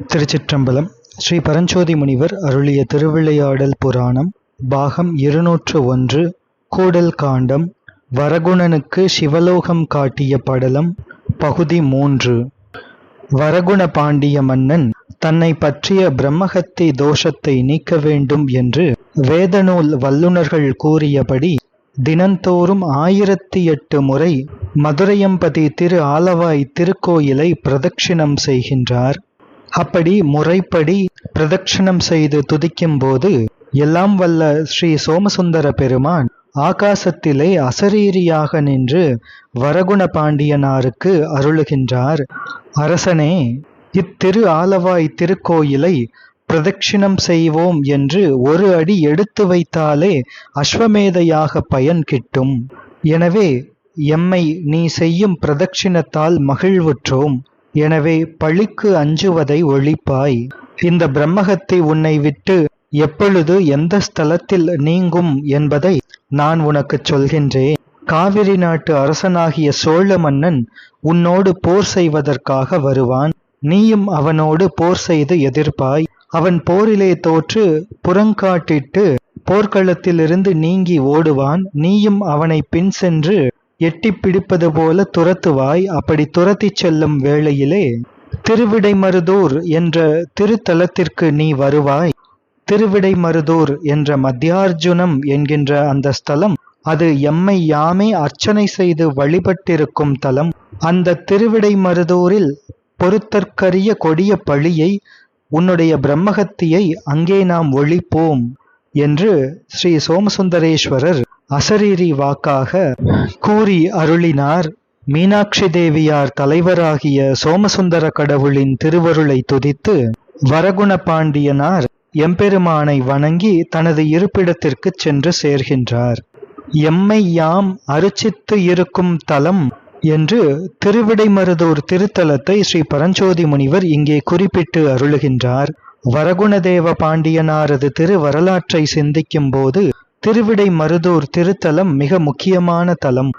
திருச்சிற்றம்பலம். ஸ்ரீ பரஞ்சோதி முனிவர் அருளிய திருவிளையாடல் புராணம் பாகம் இருநூற்று ஒன்று கூடல் காண்டம் வரகுணனுக்கு சிவலோகம் காட்டிய படலம் பகுதி மூன்று. வரகுண பாண்டிய மன்னன் தன்னை பற்றிய பிரம்மஹத்தி தோஷத்தை நீக்க வேண்டும் என்று வேதநூல் வல்லுனர்கள் கூறியபடி தினந்தோறும் ஆயிரத்தி எட்டு முறை மதுரையம்பதி திரு ஆலவாய் திருக்கோயிலை பிரதட்சிணம் செய்கின்றார். அப்படி முறைப்படி பிரதட்சிணம் செய்து துதிக்கும்போது எல்லாம் வல்ல ஸ்ரீ சோமசுந்தர பெருமான் ஆகாசத்திலே அசரீரியாக நின்று வரகுண பாண்டியனாருக்கு அருளுகின்றார். அரசனே இத்திரு ஆலவாய் திருக்கோயிலை பிரதட்சிணம் செய்வோம் என்று ஒரு அடி எடுத்து வைத்தாலே அஸ்வமேதையாக பயன் கிட்டும். எனவே எம்மை நீ செய்யும் பிரதட்சிணத்தால் மகிழ்வுற்றோம். எனவே பழிக்கு அஞ்சுவதை ஒழிப்பாய். இந்த பிரம்மகத்தை உன்னை விட்டு எப்பொழுது எந்த ஸ்தலத்தில் நீங்கும் என்பதை நான் உனக்குச் சொல்கின்றேன். காவிரி நாட்டு அரசனாகிய சோழ மன்னன் உன்னோடு போர் செய்வதற்காக வருவான். நீயும் அவனோடு போர் செய்து எதிர்ப்பாய். அவன் போரிலே தோற்று புறங்காட்டிட்டு போர்க்களத்திலிருந்து நீங்கி ஓடுவான். நீயும் அவனை பின் சென்று எட்டி பிடிப்பது போல துரத்துவாய். அப்படி துரத்திச் செல்லும் வேளையிலே திருவிடைமருதூர் என்ற திருத்தலத்திற்கு நீ வருவாய். திருவிடைமருதூர் என்ற மத்தியார்ஜுனம் என்கின்ற அந்த ஸ்தலம் அது எம்மை யாமே அர்ச்சனை செய்து வழிபட்டிருக்கும் தலம். அந்த திருவிடைமருதூரில் பொறுத்தற்கரிய கொடிய பழியை உன்னுடைய பிரம்மகத்தியை அங்கே நாம் ஒழிப்போம் என்று ஸ்ரீ சோமசுந்தரேஸ்வரர் அசரீரி வாக்காக கூறி அருளினார் மீனாட்சி தேவியார் தலைவராகிய சோமசுந்தர கடவுளின் திருவருளை துதித்து வரகுண பாண்டியனார் எம்பெருமானை வணங்கி தனது இருப்பிடத்திற்குச் சென்று சேர்கின்றார். எம்மை யாம் அருச்சித்து இருக்கும் தலம் என்று திருவிடைமருதூர் திருத்தலத்தை ஸ்ரீ பரஞ்சோதி முனிவர் இங்கே குறிப்பிட்டு அருளுகின்றார். வரகுணதேவ பாண்டியனாரது திரு வரலாற்றை சிந்திக்கும் போது திருவிடைமருதூர் திருத்தலம் மிக முக்கியமான தலம்.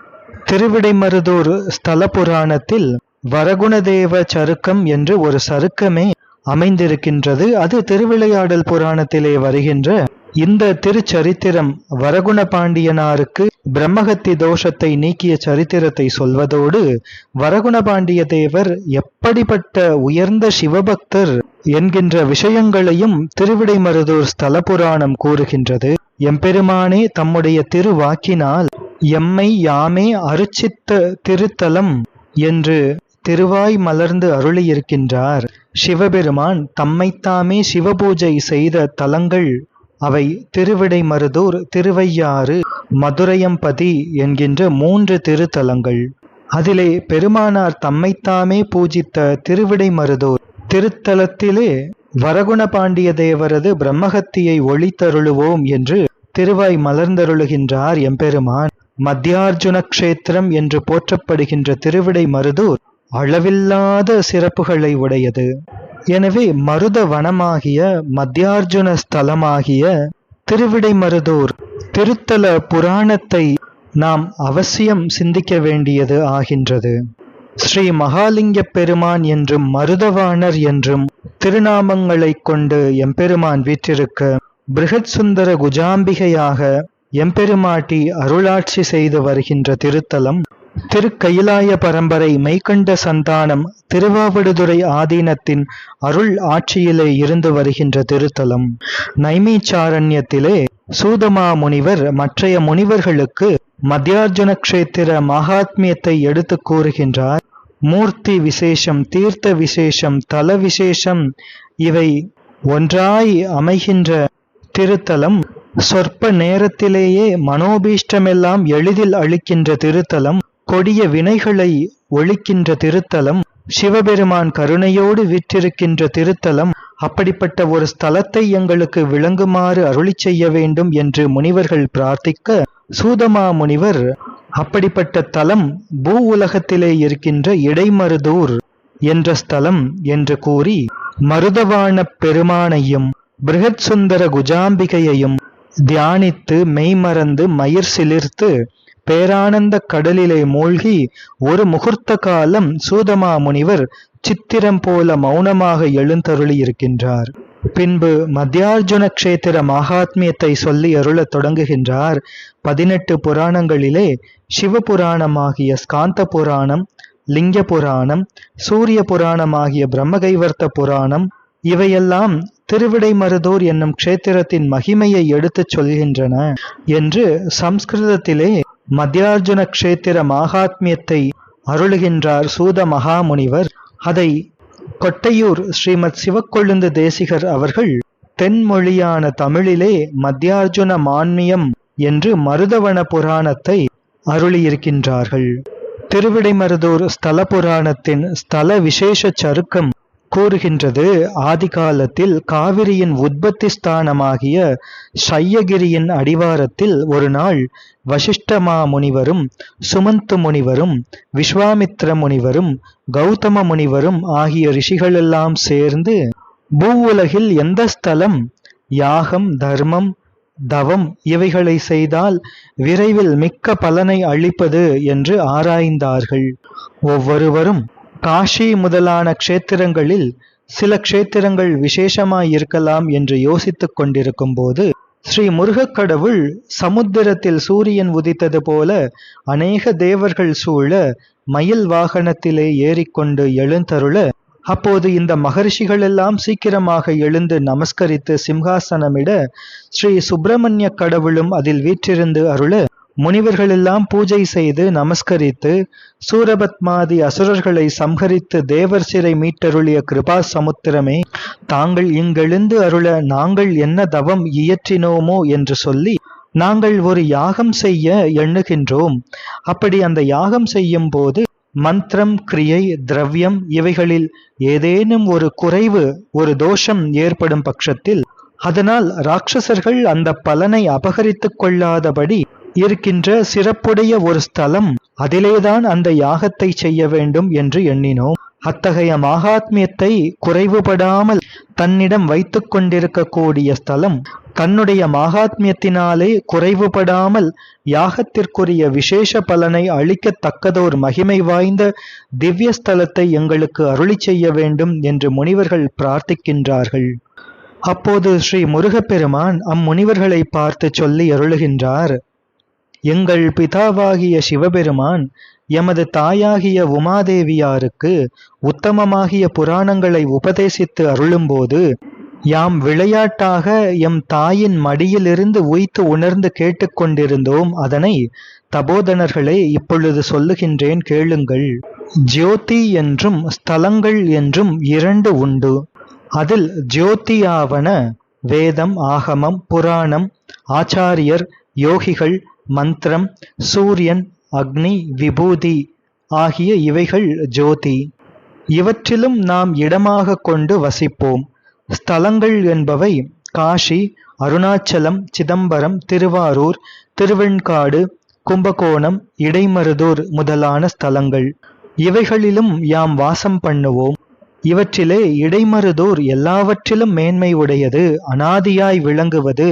திருவிடைமருதூர் ஸ்தல புராணத்தில் வரகுணதேவ சருக்கம் என்று ஒரு சருக்கமே அமைந்திருக்கின்றது. அது திருவிளையாடல் புராணத்திலே வருகின்ற இந்த திருச்சரித்திரம் வரகுண பாண்டியனாருக்கு பிரம்மகத்தி தோஷத்தை நீக்கிய சரித்திரத்தை சொல்வதோடு வரகுண பாண்டிய தேவர் எப்படிப்பட்ட உயர்ந்த சிவபக்தர் என்கின்ற விஷயங்களையும் திருவிடைமருதூர் ஸ்தல புராணம் கூறுகின்றது. எம்பெருமானே தம்முடைய திருவாக்கினால் எம்மை யாமே அருச்சித்த திருத்தலம் என்று திருவாய் மலர்ந்து அருளியிருக்கின்றார். சிவபெருமான் தம்மைத்தாமே சிவபூஜை செய்த தலங்கள் அவை திருவிடைமருதூர் திருவையாறு மதுரையம்பதி என்கின்ற மூன்று திருத்தலங்கள். அதிலே பெருமானார் தம்மைத்தாமே பூஜித்த திருவிடைமருதூர் திருத்தலத்திலே வரகுண பாண்டிய தேவரது பிரம்மகத்தியை ஒளித்தருளுவோம் என்று திருவாய் மலர்ந்தருளுகின்றார் எம்பெருமான். மத்தியார்ஜுன கஷேத்திரம் என்று போற்றப்படுகின்ற திருவிடை மருதூர் அளவில்லாத சிறப்புகளை உடையது. எனவே மருத வனமாகிய மத்தியார்ஜுன ஸ்தலமாகிய திருவிடை மருதூர் திருத்தல புராணத்தை நாம் அவசியம் சிந்திக்க வேண்டியது ஆகின்றது. ஸ்ரீ மகாலிங்க பெருமான் என்றும் மருதவாணர் என்றும் திருநாமங்களைக் கொண்டு எம்பெருமான் வீற்றிருக்க பிருகத் சுந்தர குஜாம்பிகையாக எம்பெருமாட்டி அருளாட்சி செய்து வருகின்ற திருத்தலம் திருக்கயிலாய பரம்பரை மெய்கண்ட சந்தானம் திருவாவடுதுறை ஆதீனத்தின் அருள் ஆட்சியிலே இருந்து வருகின்ற திருத்தலம். நைமீச்சாரண்யத்திலே சூதமா முனிவர் மற்றைய முனிவர்களுக்கு மத்தியார்ஜுன கஷேத்திர மகாத்மியத்தை எடுத்து கூறுகின்றார் மூர்த்தி விசேஷம் தீர்த்த விசேஷம் தல விசேஷம் இவை ஒன்றாய் அமைகின்ற திருத்தலம். சொற்ப நேரத்திலேயே மனோபீஷ்டமெல்லாம் எளிதில் அளிக்கின்ற திருத்தலம். கொடிய வினைகளை ஒழிக்கின்ற திருத்தலம். சிவபெருமான் கருணையோடு விற்றிருக்கின்ற திருத்தலம். அப்படிப்பட்ட ஒரு ஸ்தலத்தை எங்களுக்கு விளங்குமாறு அருளி செய்ய வேண்டும் என்று முனிவர்கள் பிரார்த்திக்க சூதமா முனிவர் அப்படிப்பட்ட தலம் பூ உலகத்திலே இருக்கின்ற இடைமருதூர் என்ற ஸ்தலம் என்று கூறி மருதவாண பெருமானையும் பிருகத் சுந்தர குஜாம்பிகையையும் தியானித்து மெய்மறந்து மயிர் சிலிர்த்து பேரானந்த கடலிலே மூழ்கி ஒரு முகூர்த்த காலம் சூதமா முனிவர் சித்திரம் போல மௌனமாக எழுந்தருளி இருக்கின்றார் பின்பு மத்தியார்ஜுன க்ஷேத்திர மகாத்மியத்தை சொல்லி அருளத் தொடங்குகின்றார். பதினெட்டு புராணங்களிலே சிவபுராணமாகிய ஸ்காந்த புராணம் லிங்க புராணம் சூரிய புராணமாகிய பிரம்மகைவர்த்த புராணம் இவையெல்லாம் திருவிடைமருதூர் என்னும் க்ஷேத்திரத்தின் மகிமையை எடுத்துச் சொல்கின்றன என்று சம்ஸ்கிருதத்திலே மத்தியார்ஜுன க்ஷேத்திர மகாத்மியத்தை அருளுகின்றார் சூத மகாமுனிவர். அதை கொட்டையூர் ஸ்ரீமத் சிவக்கொழுந்து தேசிகர் அவர்கள் தென்மொழியான தமிழிலே மத்தியார்ஜுன மான்மியம் என்று மருதவன புராணத்தை அருளியிருக்கின்றார்கள். திருவிடைமருதூர் ஸ்தல புராணத்தின் ஸ்தல விசேஷ சருக்கம் கூறுகின்றது. ஆதிகாலத்தில் காவிரியின் உற்பத்தி ஸ்தானமாகிய சையகிரியின் அடிவாரத்தில் ஒரு நாள் வசிஷ்டமா முனிவரும் சுமந்து முனிவரும் விஸ்வாமித்ர முனிவரும் கௌதம முனிவரும் ஆகிய ரிஷிகளெல்லாம் சேர்ந்து பூவுலகில் எந்த ஸ்தலம் யாகம் தர்மம் தவம் இவைகளை செய்தால் விரைவில் மிக்க பலனை அளிப்பது என்று ஆராய்ந்தார்கள். ஒவ்வொருவரும் காஷி முதலான க்ஷேத்திரங்களில் சில க்ஷேத்திரங்கள் விசேஷமாய் இருக்கலாம் என்று யோசித்துக் கொண்டிருக்கும் போது ஸ்ரீ முருகக் கடவுள் சமுத்திரத்தில் சூரியன் உதித்தது போல அநேக தேவர்கள் சூழ மயில் வாகனத்திலே ஏறிக்கொண்டு எழுந்தருள அப்போது இந்த மகர்ஷிகளெல்லாம் சீக்கிரமாக எழுந்து நமஸ்கரித்து சிம்ஹாசனமிட ஸ்ரீ சுப்பிரமணிய கடவுளும் அதில் வீற்றிருந்து அருள முனிவர்களெல்லாம் பூஜை செய்து நமஸ்கரித்து சூரபத்மாதி அசுரர்களை சம்ஹரித்து தேவர் சிறை மீட்டருளிய கிருபா சமுத்திரமே தாங்கள் இங்கெழுந்து அருள நாங்கள் என்ன தவம் இயற்றினோமோ என்று சொல்லி நாங்கள் ஒரு யாகம் செய்ய எண்ணுகின்றோம். அப்படி அந்த யாகம் செய்யும் போது மந்திரம் கிரியை திரவியம் இவைகளில் ஏதேனும் ஒரு குறைவு ஒரு தோஷம் ஏற்படும் பட்சத்தில் அதனால் ராட்சசர்கள் அந்த பலனை அபகரித்துக் கொள்ளாதபடி இருக்கின்ற சிறப்புடைய ஒரு ஸ்தலம் அதிலேதான் அந்த யாகத்தை செய்ய வேண்டும் என்று எண்ணினோம். அத்தகைய மகாத்மியத்தை குறைவுபடாமல் தன்னிடம் வைத்து கொண்டிருக்கக்கூடிய ஸ்தலம் தன்னுடைய மகாத்மியத்தினாலே குறைவுபடாமல் யாகத்திற்குரிய விசேஷ பலனை அளிக்கத்தக்கதோர் மகிமை வாய்ந்த திவ்ய ஸ்தலத்தை எங்களுக்கு அருளி செய்ய வேண்டும் என்று முனிவர்கள் பிரார்த்திக்கின்றார்கள். அப்போது ஸ்ரீ முருகப்பெருமான் அம்முனிவர்களை பார்த்து சொல்லி அருளுகின்றார் எங்கள் பிதாவாகிய சிவபெருமான் எமது தாயாகிய உமாதேவியாருக்கு உத்தமமாகிய புராணங்களை உபதேசித்து அருளும்போது யாம் விளையாட்டாக எம் தாயின் மடியிலிருந்து உய்த்து உணர்ந்து கேட்டுக்கொண்டிருந்தோம் அதனை தபோதனர்களே இப்பொழுது சொல்லுகின்றேன் கேளுங்கள். ஜோதி என்றும் ஸ்தலங்கள் என்றும் இரண்டு உண்டு. அதில் ஜோதியாவன வேதம் ஆகமம் புராணம் ஆச்சாரியர் யோகிகள் மந்திரம் சூரியன் அக்னி விபூதி ஆகிய இவைகள் ஜோதி. இவற்றிலும் நாம் இடமாக கொண்டு வசிப்போம். ஸ்தலங்கள் என்பவை காஷி அருணாச்சலம் சிதம்பரம் திருவாரூர் திருவெண்காடு கும்பகோணம் இடைமருதூர் முதலான ஸ்தலங்கள். இவைகளிலும் யாம் வாசம் பண்ணுவோம். இவற்றிலே இடைமருதூர் எல்லாவற்றிலும் மேன்மை உடையது அனாதியாய் விளங்குவது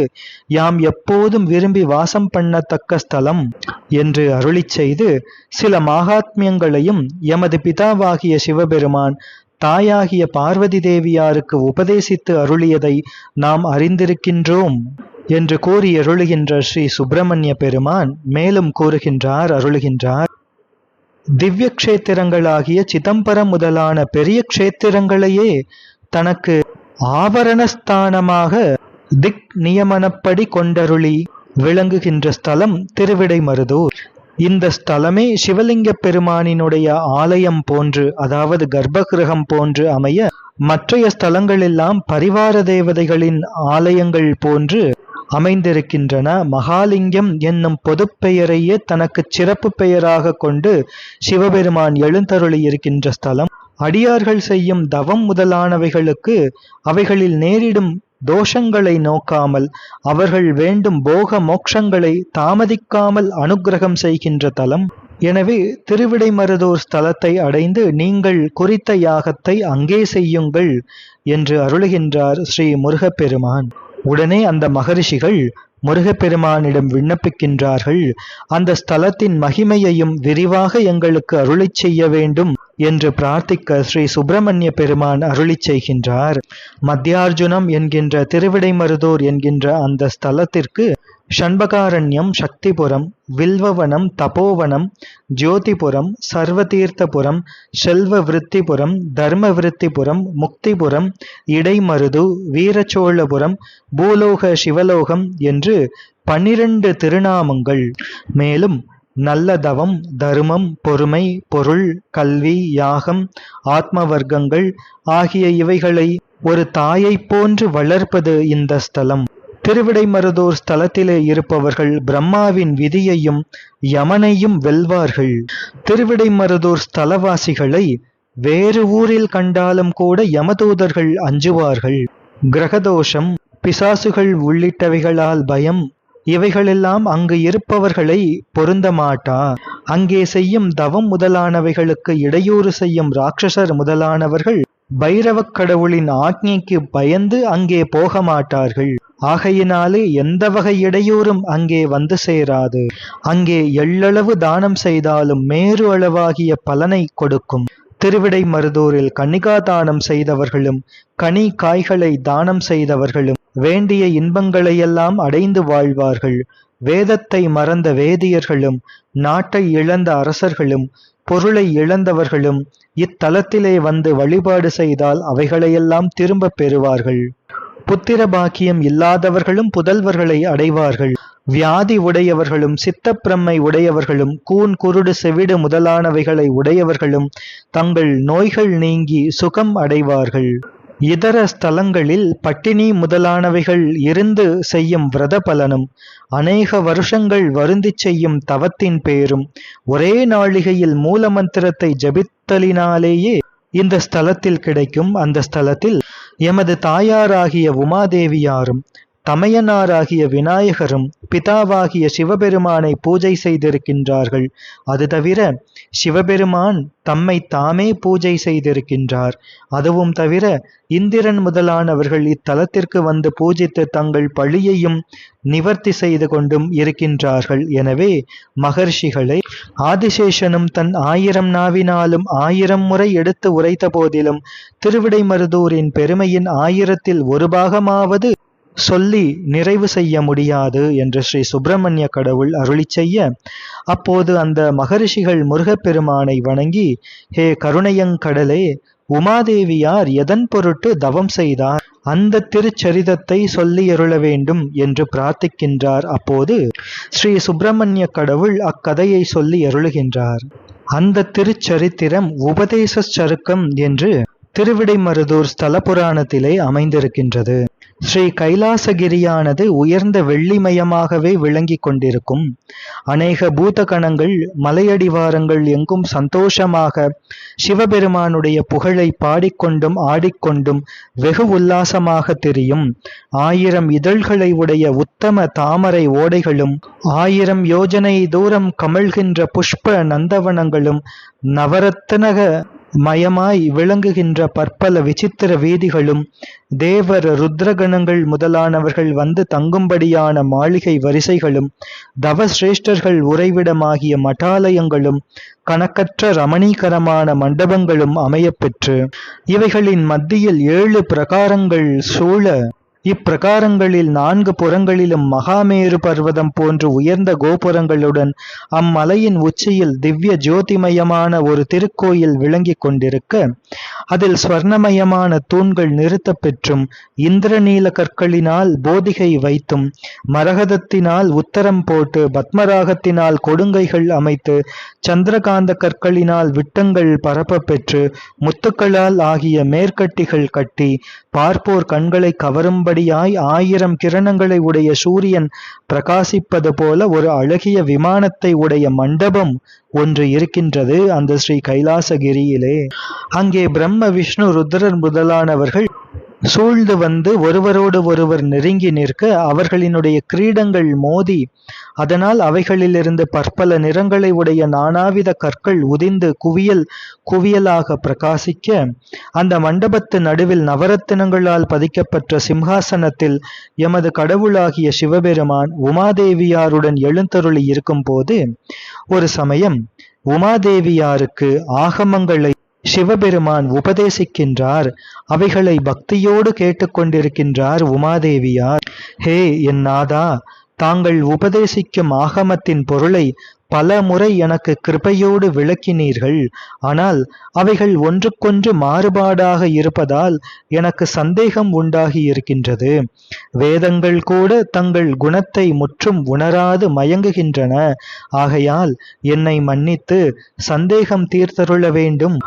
யாம் எப்போதும் விரும்பி வாசம் பண்ணத்தக்க ஸ்தலம் என்று அருளிச் செய்து சில மாகாத்மியங்களையும் எமது பிதாவாகிய சிவபெருமான் தாயாகிய பார்வதி தேவியாருக்கு உபதேசித்து அருளியதை நாம் அறிந்திருக்கின்றோம் என்று கூறி அருளுகின்ற ஸ்ரீ சுப்பிரமணிய பெருமான் மேலும் கூறுகின்றார் அருளுகின்றார். திவ்ய க்ஷேத்திரங்களாகிய சிதம்பரம் முதலான பெரிய க்ஷேத்திரங்களையே தனக்கு ஆவரணஸ்தானமாக திக் நியமனப்படி கொண்டருளி விளங்குகின்ற ஸ்தலம் திருவிடைமருதூர். இந்த ஸ்தலமே சிவலிங்க பெருமானினுடைய ஆலயம் போன்று அதாவது கர்ப்பகிரகம் போன்று அமைய மற்றைய ஸ்தலங்களெல்லாம் பரிவார தேவதைகளின் ஆலயங்கள் போன்று அமைந்திருக்கின்றன. மகாலிங்கம் என்னும் பொதுப்பெயரையே தனக்கு சிறப்பு பெயராக கொண்டு சிவபெருமான் எழுந்தருளி இருக்கின்ற ஸ்தலம். அடியார்கள் செய்யும் தவம் முதலானவைகளுக்கு அவைகளில் நேரிடும் தோஷங்களை நோக்காமல் அவர்கள் வேண்டும் போக மோட்சங்களை தாமதிக்காமல் அனுக்கிரகம் செய்கின்ற தலம். எனவே திருவிடைமருதூர் ஸ்தலத்தை அடைந்து நீங்கள் குறித்த யாகத்தை அங்கே செய்யுங்கள் என்று அருளுகின்றார் ஸ்ரீ முருகப்பெருமான். உடனே அந்த மகரிஷிகள் முருகப்பெருமானிடம் விண்ணப்பிக்கின்றார்கள். அந்த ஸ்தலத்தின் மகிமையையும் விரிவாக எங்களுக்கு அருளிச் செய்ய வேண்டும் என்று பிரார்த்திக்க ஸ்ரீ சுப்பிரமணிய பெருமான் அருளிச் செய்கின்றார். மத்தியார்ஜுனம் என்கின்ற திருவிடைமருதூர் என்கின்ற அந்த ஸ்தலத்திற்கு ஷண்பகாரண்யம் சக்திபுரம் வில்வவனம் தபோவனம் ஜோதிபுரம் சர்வதீர்த்தபுரம் செல்வ விருத்திபுரம் தர்ம விருத்திபுரம் முக்திபுரம் இடைமருது வீரச்சோழபுரம் பூலோக சிவலோகம் என்று பன்னிரண்டு திருநாமங்கள். மேலும் நல்ல தவம் தருமம் பொறுமை பொருள் கல்வி யாகம் ஆத்ம வர்க்கங்கள் ஆகிய இவைகளை ஒரு தாயைப் போன்று வளர்ப்பது இந்த ஸ்தலம். திருவிடைமருதூர் ஸ்தலத்திலே இருப்பவர்கள் பிரம்மாவின் விதியையும் யமனையும் வெல்வார்கள். திருவிடைமருதூர் ஸ்தலவாசிகளை வேறு ஊரில் கண்டாலும் கூட யமதூதர்கள் அஞ்சுவார்கள். கிரகதோஷம் பிசாசுகள் உள்ளிட்டவைகளால் பயம் இவைகளெல்லாம் அங்கு இருப்பவர்களை பொருந்த மாட்டா. அங்கே செய்யும் தவம் முதலானவைகளுக்கு இடையூறு செய்யும் ராட்சசர் முதலானவர்கள் பைரவக் கடவுளின் ஆக்ஞைக்கு பயந்து அங்கே போக மாட்டார்கள். ஆகையினாலே எந்த வகை இடையூறும் அங்கே வந்து சேராது. அங்கே எள்ளளவு தானம் செய்தாலும் மேறு அளவாகிய பலனை கொடுக்கும். திருவிடை மருதூரில் கன்னிகா தானம் செய்தவர்களும் கனி காய்களை தானம் செய்தவர்களும் வேண்டிய இன்பங்களையெல்லாம் அடைந்து வாழ்வார்கள். வேதத்தை மறந்த வேதியர்களும் நாட்டை இழந்த அரசர்களும் பொருளை இழந்தவர்களும் இத்தலத்திலே வந்து வழிபாடு செய்தால் அவைகளையெல்லாம் திரும்பப் பெறுவார்கள். புத்திர பாக்கியம் இல்லாதவர்களும் புதல்வர்களை அடைவார்கள். வியாதி உடையவர்களும் சித்தப்பிரமை உடையவர்களும் கூன் குருடு செவிடு முதலானவைகளை உடையவர்களும் தங்கள் நோய்கள் நீங்கி சுகம் அடைவார்கள். இதர ஸ்தலங்களில் பட்டினி முதலானவைகள் இருந்து செய்யும் விரத பலனும் அநேக வருஷங்கள் வருந்தி செய்யும் தவத்தின் பேரும் ஒரே நாளிகையில் மூலமந்திரத்தை ஜபித்தலினாலேயே இந்த ஸ்தலத்தில் கிடைக்கும் அந்த ஸ்தலத்தில் எமது தாயாராகிய உமாதேவியாரும் தமையனாராகிய விநாயகரும் பிதாவாகிய சிவபெருமானை பூஜை செய்திருக்கின்றார்கள். அது தவிர சிவபெருமான் தம்மை தாமே பூஜை செய்திருக்கின்றார். அதுவும் தவிர இந்திரன் முதலானவர்கள் இத்தலத்திற்கு வந்து பூஜித்து தங்கள் பழியையும் நிவர்த்தி செய்து கொண்டும் இருக்கின்றார்கள். எனவே மகர்ஷிகளை ஆதிசேஷனும் தன் ஆயிரம் நாவினாலும் ஆயிரம் முறை எடுத்து உரைத்த போதிலும் திருவிடைமருதூரின் பெருமையின் ஆயிரத்தில் ஒரு பாகமாவது சொல்லி நிறைவு செய்ய முடியாது என்று ஸ்ரீ சுப்பிரமணிய கடவுள் அருளி செய்ய அப்போது அந்த மகரிஷிகள் முருகப்பெருமானை வணங்கி ஹே கருணையங்கடலே உமாதேவியார் எதன் பொருட்டு தவம் செய்தார்? அந்த திருச்சரிதத்தை சொல்லி அருள வேண்டும் என்று பிரார்த்திக்கின்றார். அப்போது ஸ்ரீ சுப்பிரமணிய கடவுள் அக்கதையை சொல்லி அருளுகின்றார். அந்த திருச்சரித்திரம் உபதேச சருக்கம் என்று திருவிடைமருதூர் ஸ்தல புராணத்திலே அமைந்திருக்கின்றது. ஸ்ரீ கைலாசகிரியானது உயர்ந்த வெள்ளிமயமாகவே விளங்கி கொண்டிருக்கும். அநேக பூதகணங்கள் மலையடிவாரங்கள் எங்கும் சந்தோஷமாக சிவபெருமானுடைய புகழை பாடிக்கொண்டும் ஆடிக்கொண்டும் வெகு உல்லாசமாக தெரியும். ஆயிரம் இதழ்களை உடைய உத்தம தாமரை ஓடைகளும் ஆயிரம் யோஜனை தூரம் கமழ்கின்ற புஷ்ப நந்தவனங்களும் நவரத்னக மயமாய் விளங்குகின்ற பற்பல விசித்திர வீதிகளும் தேவர் ருத்ரகணங்கள் முதலானவர்கள் வந்து தங்கும்படியான மாளிகை வரிசைகளும் தவசிரேஷ்டர்கள் உறைவிடமாகிய மடாலயங்களும் கணக்கற்ற ரமணீகரமான மண்டபங்களும் அமையப்பெற்று இவைகளின் மத்தியில் ஏழு பிரகாரங்கள் சூழ இப்பிரகாரங்களில் நான்கு புறங்களிலும் மகாமேரு பர்வதம் போன்று உயர்ந்த கோபுரங்களுடன் அம்மலையின் உச்சியில் திவ்ய ஜோதிமயமான ஒரு திருக்கோயில் விளங்கிக் கொண்டிருக்க அதில் ஸ்வர்ணமயமான தூண்கள் நிறுத்தப் பெற்றும் இந்திரநீல கற்களினால் போதிகை வைத்தும் மரகதத்தினால் உத்தரம் போட்டு பத்மராகத்தினால் கொடுங்கைகள் அமைத்து சந்திரகாந்த கற்களினால் விட்டங்கள் பரப்ப பெற்று முத்துக்களால் ஆகிய மேற்கட்டிகள் கட்டி பார்ப்போர் கண்களை கவரும்படியாய் ஆயிரம் கிரணங்களை உடைய சூரியன் பிரகாசிப்பது போல ஒரு அழகிய விமானத்தை உடைய மண்டபம் ஒன்று இருக்கின்றது அந்த ஸ்ரீ கைலாசகிரியிலே. அங்கே பிரம்ம விஷ்ணு ருத்ரர் முதலானவர்கள் சூழ்ந்து வந்து ஒருவரோடு ஒருவர் நெருங்கி நிற்க அவர்களினுடைய கிரீடங்கள் மோதி அதனால் அவைகளிலிருந்து பற்பல நிறங்களை உடைய நானாவித கற்கள் உதிந்து குவியல் குவியலாக பிரகாசிக்க அந்த மண்டபத்து நடுவில் நவரத்தினங்களால் பதிக்கப்பட்ட சிம்ஹாசனத்தில் எமது கடவுளாகிய சிவபெருமான் உமாதேவியாருடன் எழுந்தருளி இருக்கும்போது ஒரு சமயம் உமாதேவியாருக்கு ஆகமங்களை சிவபெருமான் உபதேசிக்கின்றார். அவைகளை பக்தியோடு கேட்டுக்கொண்டிருக்கின்றார் உமாதேவியார். ஹே என் நாதா தாங்கள் உபதேசிக்கும் ஆகமத்தின் பொருளை பல முறை எனக்கு கிருபையோடு விளக்கினீர்கள். ஆனால் அவைகள் ஒன்றுக்கொன்று மாறுபாடாக இருப்பதால் எனக்கு சந்தேகம் உண்டாகி இருக்கின்றது. வேதங்கள் கூட தங்கள் குணத்தை முற்றும் உணராது மயங்குகின்றன. ஆகையால் என்னை மன்னித்து சந்தேகம் தீர்த்தருள வேண்டும்.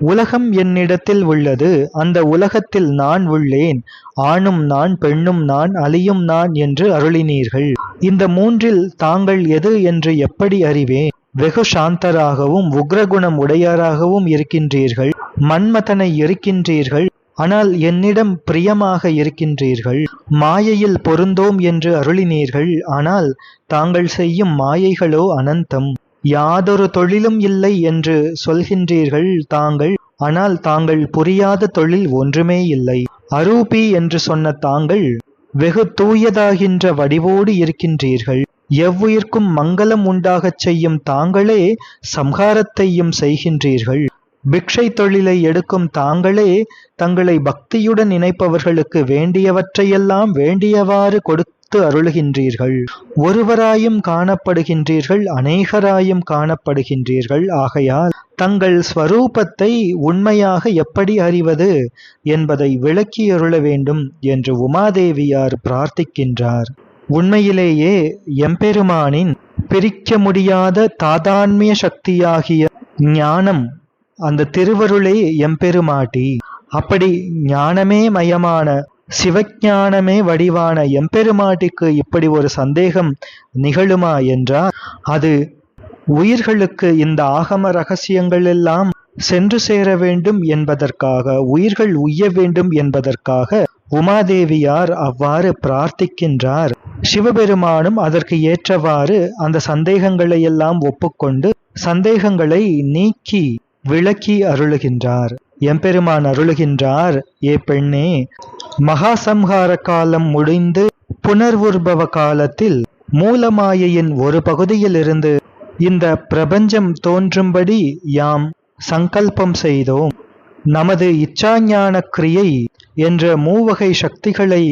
உலகம் என்னிடத்தில் உள்ளது அந்த உலகத்தில் நான் உள்ளேன். ஆணும் நான் பெண்ணும் நான் அழியும் நான் என்று அருளினீர்கள். இந்த மூன்றில் தாங்கள் எது என்று எப்படி அறிவேன்? வெகு சாந்தராகவும் உக்ரகுணம் உடையாராகவும் இருக்கின்றீர்கள். மன்மதனை இருக்கின்றீர்கள் ஆனால் என்னிடம் பிரியமாக இருக்கின்றீர்கள். மாயையில் பொருந்தோம் என்று அருளினீர்கள். ஆனால் தாங்கள் செய்யும் மாயைகளோ அனந்தம். யாதொரு தொழிலும் இல்லை என்று சொல்கின்றீர்கள் தாங்கள் ஆனால் தாங்கள் புரியாத தொழில் ஒன்றுமே இல்லை. அரூபி என்று சொன்ன தாங்கள் வெகு தூயதாகின்ற வடிவோடு இருக்கின்றீர்கள். எவ்வுயிர்க்கும் மங்களம் உண்டாகச் செய்யும் தாங்களே சம்ஹாரத்தையும் செய்கின்றீர்கள். பிக்ஷை தொழிலை எடுக்கும் தாங்களே தங்களை பக்தியுடன் நினைப்பவர்களுக்கு வேண்டியவற்றையெல்லாம் வேண்டியவாறு கொடு கொடுத்து அருளுகின்றீர்கள். ஒருவராயும் காணப்படுகின்றீர்கள் அநேகராயும் காணப்படுகின்றீர்கள். ஆகையால் தங்கள் ஸ்வரூபத்தை உண்மையாக எப்படி அறிவது என்பதை விளக்கி அருள வேண்டும் என்று உமாதேவியார் பிரார்த்திக்கின்றார். உண்மையிலேயே எம்பெருமானின் பிரிக்க முடியாத தாதான்மிய சக்தியாகிய ஞானம் அந்த திருவருளே எம்பெருமாட்டி. அப்படி ஞானமே மயமான சிவஞானமே வடிவான எம்பெருமாட்டிக்கு இப்படி ஒரு சந்தேகம் நிகழுமா என்றால் அது உயிர்களுக்கு இந்த ஆகம ரகசியங்கள் எல்லாம் சென்று சேர வேண்டும் என்பதற்காக உயிர்கள் உய்ய வேண்டும் என்பதற்காக உமாதேவியார் அவ்வாறு பிரார்த்திக்கின்றார். சிவபெருமானும் அதற்கு ஏற்றவாறு அந்த சந்தேகங்களை எல்லாம் ஒப்புக்கொண்டு சந்தேகங்களை நீக்கி விளக்கி அருளுகின்றார். எம்பெருமான் அருளுகின்றார் ஏ பெண்ணே மகாசம்ஹார காலம் முடிந்து புனர்வுர்பவ காலத்தில் மூலமாயையின் ஒரு பகுதியிலிருந்து இந்த பிரபஞ்சம் தோன்றும்படி யாம் சங்கல்பம் செய்தோம். நமது இச்சாஞான கிரியை என்ற மூவகை சக்திகளை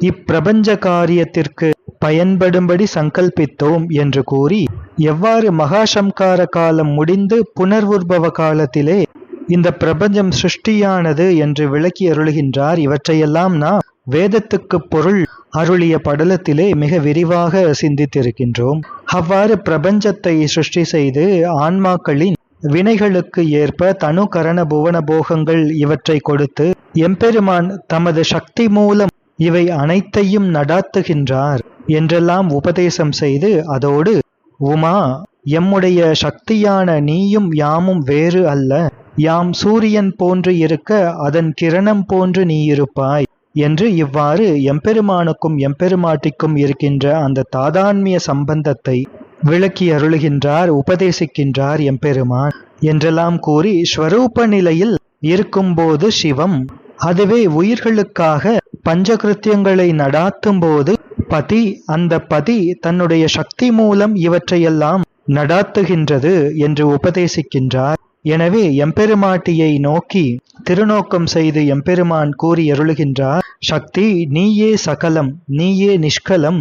இப்பிரபஞ்ச காரியத்திற்கு பயன்படும்படி சங்கல்பித்தோம் என்று கூறி எவ்வாறு மகாசம்கார காலம் முடிந்து புனர்வுர்பவ காலத்திலே இந்த பிரபஞ்சம் சிருஷ்டியானது என்று விளக்கி அருளுகின்றார். இவற்றையெல்லாம் நாம் வேதத்துக்கு பொருள் அருளிய படலத்திலே மிக விரிவாக சிந்தித்திருக்கின்றோம். அவ்வாறு பிரபஞ்சத்தை சிருஷ்டி செய்து ஆன்மாக்களின் வினைகளுக்கு ஏற்ப தனு கரண புவன போகங்கள் இவற்றை கொடுத்து எம்பெருமான் தமது சக்தி மூலம் இவை அனைத்தையும் நடாத்துகின்றார் என்றெல்லாம் உபதேசம் செய்து அதோடு உமா எம்முடைய சக்தியான நீயும் யாமும் வேறு அல்ல. யாம் சூரியன் போன்று இருக்க அதன் கிரணம் போன்று நீ இருப்பாய் என்று இவ்வாறு எம்பெருமானுக்கும் எம்பெருமாட்டிக்கும் இருக்கின்ற அந்த தாதான்மிய சம்பந்தத்தை விளக்கி அருளுகின்றார் உபதேசிக்கின்றார் எம்பெருமான் என்றெல்லாம் கூறி ஸ்வரூப நிலையில் இருக்கும்போது சிவம் அதுவே உயிர்களுக்காக பஞ்சகிருத்தியங்களை நடாத்தும் போது பதி அந்த பதி தன்னுடைய சக்தி மூலம் இவற்றையெல்லாம் நடாத்துகின்றது என்று உபதேசிக்கின்றார். எனவே எம்பெருமாட்டியை நோக்கி திருநோக்கம் செய்து எம்பெருமான் கூறி அருளுகின்றார் சக்தி நீயே சகலம் நீயே நிஷ்கலம்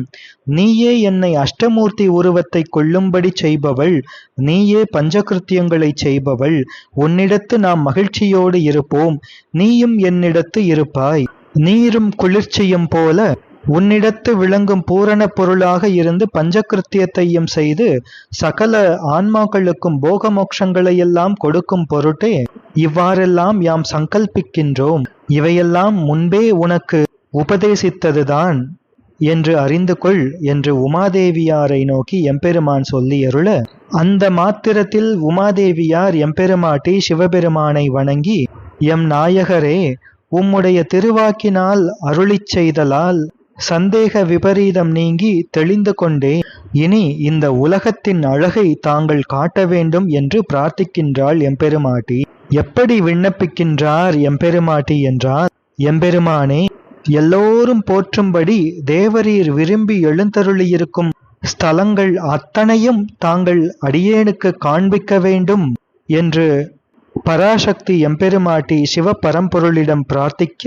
நீயே என்னை அஷ்டமூர்த்தி உருவத்தை கொள்ளும்படி செய்பவள் நீயே பஞ்சகிருத்தியங்களை செய்பவள் உன்னிடத்து நாம் மகிழ்ச்சியோடு இருப்போம் நீயும் என்னிடத்து இருப்பாய். நீரும் குளிர்ச்சியும் போல உன்னிடத்து விளங்கும் பூரண பொருளாக இருந்து பஞ்சகிருத்தியத்தையும் செய்து சகல ஆன்மாக்களுக்கும் போக மோட்சங்களையெல்லாம் கொடுக்கும் பொருட்டே இவ்வாறெல்லாம் யாம் சங்கல்பிக்கின்றோம். இவையெல்லாம் முன்பே உனக்கு உபதேசித்ததுதான் என்று அறிந்து கொள் என்று உமாதேவியாரை நோக்கி எம்பெருமான் சொல்லி அருள அந்த மாத்திரத்தில் உமாதேவியார் எம்பெருமாட்டி சிவபெருமானை வணங்கி எம் நாயகரே உம்முடைய திருவாக்கினால் அருளிச் செய்தலால் சந்தேக விபரீதம் நீங்கி தெளிந்து கொண்டேன். இனி இந்த உலகத்தின் அழகை தாங்கள் காட்ட வேண்டும் என்று பிரார்த்திக்கின்றாள் எம்பெருமாட்டி. எப்படி விண்ணப்பிக்கின்றார் எம்பெருமாட்டி என்றார் எம்பெருமானே எல்லோரும் போற்றும்படி தேவரீர் விரும்பி எழுந்தருளியிருக்கும் ஸ்தலங்கள் அத்தனையும் தாங்கள் அடியேனுக்கு காண்பிக்க வேண்டும் என்று பராசக்தி எம்பெருமாட்டி சிவபரம்பொருளிடம் பிரார்த்திக்க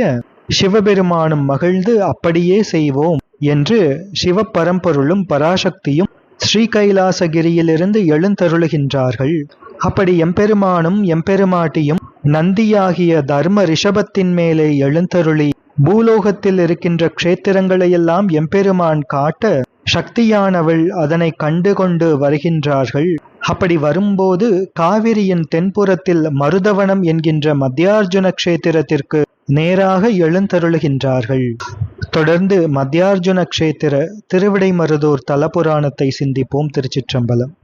சிவபெருமானும் மகிழ்ந்து அப்படியே செய்வோம் என்று சிவபரம்பொருளும் பராசக்தியும் ஸ்ரீகைலாசகிரியிலிருந்து எழுந்தருளுகின்றார்கள். அப்படி எம்பெருமானும் எம்பெருமாட்டியும் நந்தியாகிய தர்ம ரிஷபத்தின் மேலே எழுந்தருளி பூலோகத்தில் இருக்கின்ற க்ஷேத்திரங்களையெல்லாம் எம்பெருமான் காட்ட சக்தியானவள் அதனை கண்டு கொண்டு வருகின்றார்கள். அப்படி வரும்போது காவிரியின் தென்புறத்தில் மருதவனம் என்கின்ற மத்தியார்ஜுன க்ஷேத்திரத்திற்கு நேராக எழுந்தருளுகின்றார்கள். தொடர்ந்து மத்தியார்ஜுன க்ஷேத்திர திருவிடைமருதூர் தலபுராணத்தை சிந்திப்போம் திருச்சிற்றம்பலம்.